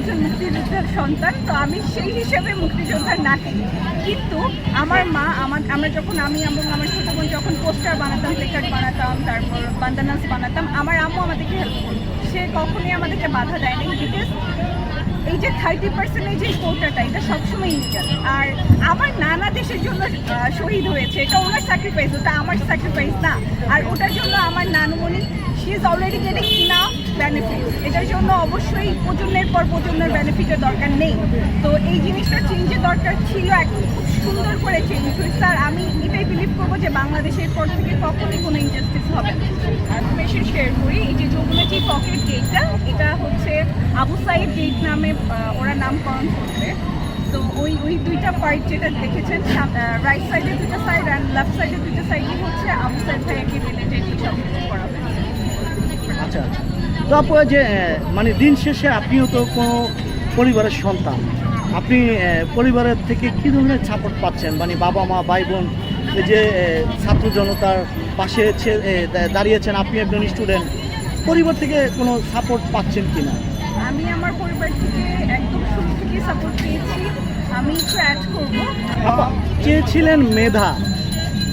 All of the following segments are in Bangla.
একজন মুক্তিযোদ্ধার সন্তান, তো আমি সেই হিসেবে মুক্তিযোদ্ধার নাতি। কিন্তু আমার মা, আমার, আমরা যখন আমি এবং আমার ছোট বোন যখন পোস্টার বানাতাম, প্লেকার্ড বানাতাম, তারপর বান্দানাস বানাতাম, আমার আম্মু আমাদেরকে হেল্প করতো। সে কখনোই আমাদেরকে বাধা দেয়নি বিকজ এই যে থার্টি পার্সেন্টের যে কোটাটা এটা সবসময় ইলিগাল আর আমার নানা দেশের জন্য শহীদ হয়েছে, এটা ওনার স্যাক্রিফাইস ওটা আমার স্যাক্রিফাইস না। আর ওটার জন্য আমার নানুমণি is already getting enough benefit এটার জন্য অবশ্যই প্রজন্মের পর প্রজন্মের বেনিফিটের দরকার নেই। তো এই জিনিসটা চেঞ্জের দরকার ছিল, এখন খুব সুন্দর করে চেঞ্জ হয়েছে। স্যার, আমি এটাই বিলিভ করব যে বাংলাদেশের পর থেকে কখনোই কোনো ইনজাস্টিস হবে না। আর মেশিন শেয়ার করি, এই যে যমুনা যে পকেট গেটটা এটা হচ্ছে আবু সাইদ গেট নামে ওরা নামকরণ করবে তো ওই ওই দুইটা পার্ট যেটা দেখেছেন রাইট সাইডে দুটো সাইড অ্যান্ড লেফট সাইডে দুটো সাইডই হচ্ছে আবু সাইদ ভাইয়াকে রিলেটেড এই সব কিছু করা হয়েছে আচ্ছা আচ্ছা তো আপু যে মানে দিন শেষে আপনিও তো কোনো পরিবারের সন্তান। আপনি পরিবারের থেকে কী ধরনের সাপোর্ট পাচ্ছেন? মানে বাবা মা ভাই বোন যে ছাত্র জনতার পাশে দাঁড়িয়েছেন আপনি একজন স্টুডেন্ট পরিবার থেকে কোনো সাপোর্ট পাচ্ছেন কি না আমি আমার পরিবার থেকে একদম শুরু থেকে সাপোর্ট পেয়েছি। আমি একটু অ্যাড করব। চেয়েছিলেন মেধা।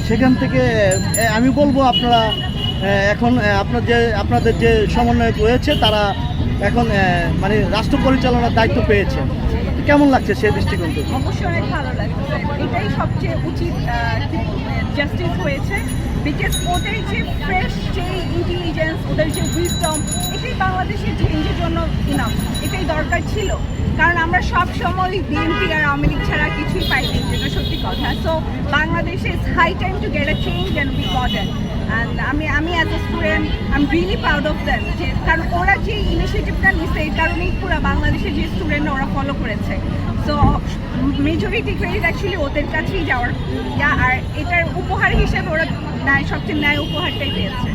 সেখান থেকে আমি বলব আপনারা এখন আপনার যে, আপনাদের যে সমন্বয়ক রয়েছে, তারা এখন মানে রাষ্ট্র পরিচালনার দায়িত্ব পেয়েছে। কেমন লাগছে সেই দৃষ্টিকোণ? থেকে অবশ্যই ভালো লাগছে। এটাই সবচেয়ে উচিত জাস্টিস হয়েছে। বিকজ ওদের যে ফ্রেশ যে ইন্টেলিজেন্স ওদের যে উইজডম এটাই বাংলাদেশের চেঞ্জের জন্য ইনাফ এটাই দরকার ছিল। কারণ আমরা সব সময় বিএনপি আর আওয়ামী লীগ ছাড়া কিছুই পাইনি, যেটা সত্যি কথা। So it's high time to get a change and be gotten and আমি আমি as a student I am really proud of them যে, কারণ ওরা যে ইনিশিয়েটিভটা নিছে এই কারণেই পুরো বাংলাদেশের যে স্টুডেন্টরা ওরা ফলো করেছে। সো মেজরিটি ক্রেডিট অ্যাকচুয়ালি ওদের কাছেই যাওয়ার। আর এটার উপহার হিসেবে ওরা ন্যায়, সবচেয়ে ন্যায় উপহারটাই পেয়েছে।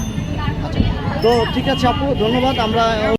তো ঠিক আছে আপু, ধন্যবাদ। আমরা